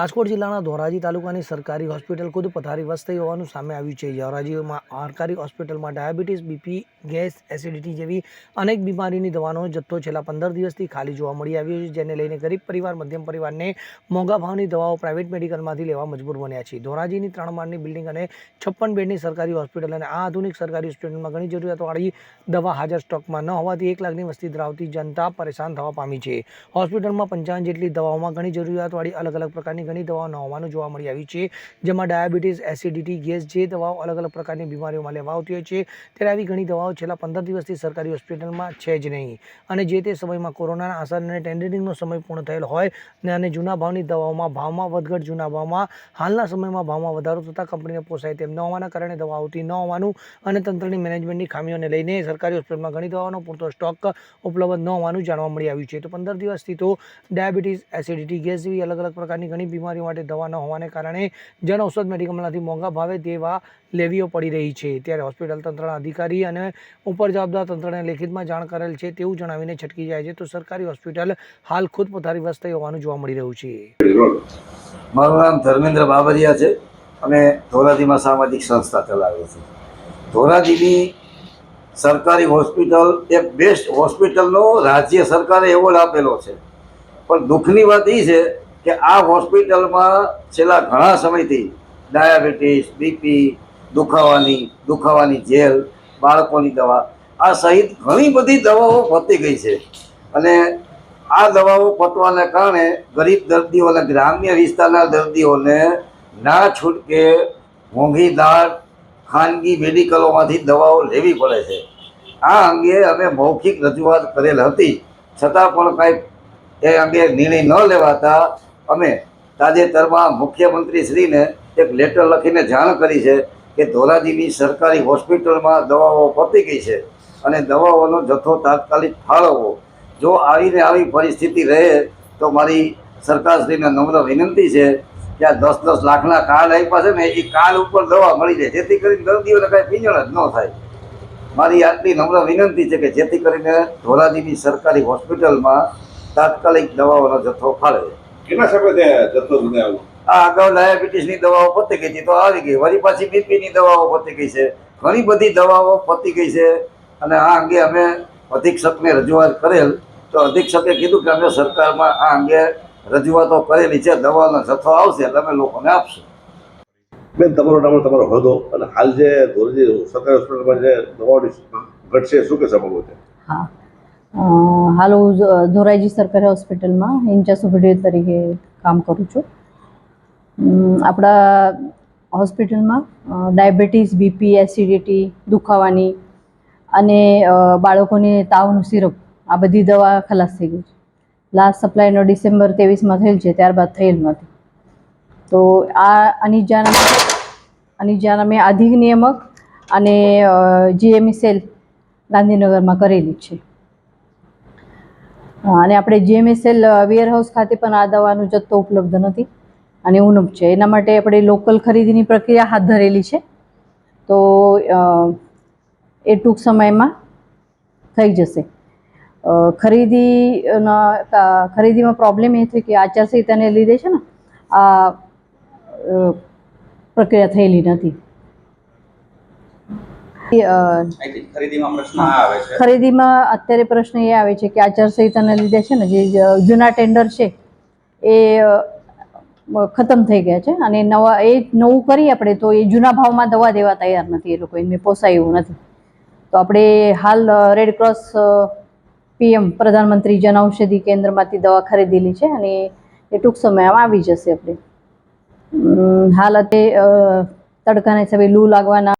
રાજકોટ જિલ્લાના ધોરાજી તાલુકાની સરકારી હોસ્પિટલ ખુદ પથારીવસ્ત થઈ હોવાનું સામે આવ્યું છે. ધોરાજીમાં સરકારી હોસ્પિટલમાં ડાયાબિટીસ, બીપી, ગેસ, એસિડિટી જેવી અનેક બીમારીની દવાનો જથ્થો છેલ્લા પંદર દિવસથી ખાલી જોવા મળી આવ્યો છે, જેને લઈને ગરીબ પરિવાર, મધ્યમ પરિવારને મોંઘા ભાવની દવાઓ પ્રાઇવેટ મેડિકલમાંથી લેવા મજબૂર બન્યા છે. ધોરાજીની ત્રણ માળની બિલ્ડિંગ અને છપ્પન બેડની સરકારી હોસ્પિટલ અને આ આધુનિક સરકારી હોસ્પિટલમાં ઘણી જરૂરિયાતવાળી દવા હાજર સ્ટોકમાં ન હોવાથી એક લાખની વસ્તી ધરાવતી જનતા પરેશાન થવા પામી છે. હોસ્પિટલમાં પંચાવન જેટલી દવાઓમાં ઘણી જરૂરિયાતવાળી અલગ અલગ પ્રકારની ઘણી દવાઓ ન હોવાનું જોવા મળી આવ્યું છે, જેમાં ડાયાબિટીસ, એસિડિટી, ગેસ જે દવાઓ અલગ અલગ પ્રકારની બીમારીઓમાં લેવા આવતી હોય છે, ત્યારે આવી ઘણી દવાઓ છેલ્લા પંદર દિવસથી સરકારી હોસ્પિટલમાં છે જ નહીં. અને જે તે સમયમાં કોરોનાના આસાર અને ટેન્ડરિંગનો સમય પૂર્ણ થયેલ હોય અને જૂના ભાવની દવાઓમાં ભાવમાં વધઘટ, જૂના ભાવમાં હાલના સમયમાં ભાવમાં વધારો થતાં કંપનીને પોસાય તેમ ન હોવાના કારણે દવા આવતી ન હોવાનું અને તંત્રની મેનેજમેન્ટની ખામીઓને લઈને સરકારી હોસ્પિટલમાં ઘણી દવાઓનો પૂરતો સ્ટોક ઉપલબ્ધ ન હોવાનું જાણવા મળી આવ્યું છે. તો પંદર દિવસથી તો ડાયાબિટીસ, એસિડિટી, ગેસ જેવી અલગ અલગ પ્રકારની ઘણી બીમારીઓ માટે દવા ન હોવાને કારણે જન ઔષધ મેડિકલમાંથી મોંઘા ભાવે તેવા લેવીઓ પડી રહી છે. ત્યારે હોસ્પિટલ તંત્રના અધિકારી અને ઉપર જવાબદાર તંત્રને લેખિતમાં જાણ કરેલ છે તેવું જણાવીને છટકી જાય છે. તો સરકારી હોસ્પિટલ હાલ ખુદ પથારીવસ્ત થઈ હોવાનું જોવા મળી રહ્યું છે. મારું નામ ધર્મેન્દ્ર બાબરિયા છે અને ધોરાજીમાં સામાજિક સંસ્થા ચલાવે છે. ધોરાજીની સરકારી હોસ્પિટલ એક બેસ્ટ હોસ્પિટલનો રાજ્ય સરકારે એવોર્ડ આપેલો છે. પણ દુઃખની વાત એ છે કે આ હોસ્પિટલમાં છેલ્લા ઘણા સમયથી ડાયાબિટીસ, બીપી, દુખાવાની દુખાવાની જેલ, બાળકોની દવા, આ સહિત ઘણી બધી દવાઓ પતી ગઈ છે. અને આ દવાઓ પતવાને કારણે ગરીબ દર્દીઓને, ગ્રામ્ય વિસ્તારના દર્દીઓને ના છૂટકે મોંઘી દાળ, ખાનગી મેડિકલોમાંથી દવાઓ લેવી પડે છે. આ અંગે અમે મૌખિક રજૂઆત કરેલ હતી. છતાં પણ કાંઈ એ અંગે નિર્ણય ન લેવાતા અમે તાજેતરમાં મુખ્યમંત્રી શ્રીને એક લેટર લખીને જાણ કરી છે કે ધોરાજીની સરકારી હોસ્પિટલમાં દવાઓ પતી ગઈ છે અને દવાઓનો જથ્થો તાત્કાલિક ફાળવવો. જો આવીને આવી પરિસ્થિતિ રહે તો મારી સરકારશ્રીને નમ્ર વિનંતી છે કે આ દસ દસ લાખના કાર્ડ આપ્યા છે ને એ કાર્ડ ઉપર દવા મળી જાય. જેથી કરીને દર્દીઓને કાંઈ પીંજણ જ ન થાય. મારી આટલી નમ્ર વિનંતી છે કે જેથી કરીને ધોરાજીની સરકારી હોસ્પિટલમાં તાત્કાલિક દવાઓનો જથ્થો ફાળવે. કેટલા સમય જથ્થો તમે આવું આ અગાઉ ડાયાબિટીસની દવાઓ પતી ગઈ હતી તો આવી ગઈ. વળી પાછી બીપીની દવાઓ પતી ગઈ છે. ઘણી બધી દવાઓ પતી ગઈ છે અને આ અંગે અમે અધિક્ષકને રજૂઆત કરેલ. તો અધિક્ષકે કીધું કે અમે સરકારમાં આ અંગે રજૂઆતો કરેલી છે દવાનો જથ્થો આવશે એટલે અમે લોકોને આપશું. બેન તમારો નામ તમારો હોદ્દો અને હાલ જે ધોરજી સરકારી હોસ્પિટલમાં જે દવાઓની ઘટશે શું કે સમગ્ર છે હા. હાલ હું ધોરાજી સરકારી હોસ્પિટલમાં ઇન્ચાર્જ સુપરિટેન્ડન્ટ તરીકે કામ કરું છું. આપણા હોસ્પિટલમાં ડાયાબિટીસ, બીપી, એસિડિટી, દુખાવાની અને બાળકોને તાવનું સિરપ, આ બધી દવા ખલાસ થઈ ગઈ છે. લાસ્ટ સપ્લાયનો ડિસેમ્બર ત્રેવીસમાં થયેલ છે, ત્યારબાદ થયેલ નથી. તો આ અનિજાના અનિજાના અમે- આની નિયામક અને જીએમઈ સેલ ગાંધીનગરમાં કરેલી છે. અને આપણે જીએમએસએલ વેરહાઉસ ખાતે પણ આ દવાનો જથ્થો ઉપલબ્ધ નથી અને ઉણપ છે. એના માટે આપણે લોકલ ખરીદીની પ્રક્રિયા હાથ ધરેલી છે. તો એ ટૂંક સમયમાં થઈ જશે. ખરીદીના ખરીદીમાં પ્રોબ્લેમ એ છે કે આચારસંહિતાને લીધે છે ને આ પ્રક્રિયા થયેલી નથી. ખરીદીમાં અત્યારે પ્રશ્ન એ આવે છે કે આચારસંહિતાના લીધે છે ને જે જૂના ટેન્ડર છે એ ખતમ થઈ ગયા છે અને નવા એ નવું કરીએ આપણે તો એ જૂના ભાવમાં દવા દેવા તૈયાર નથી એ લોકો એમને પોસાય એવું નથી. તો આપણે હાલ રેડ ક્રોસ પીએમ પ્રધાનમંત્રી જન ઔષધિ કેન્દ્રમાંથી દવા ખરીદેલી છે અને એ ટૂંક સમયમાં આવી જશે આપણે. હાલ અત્યારે તડકાને તડકાના હિસાબે લૂ લાગવાના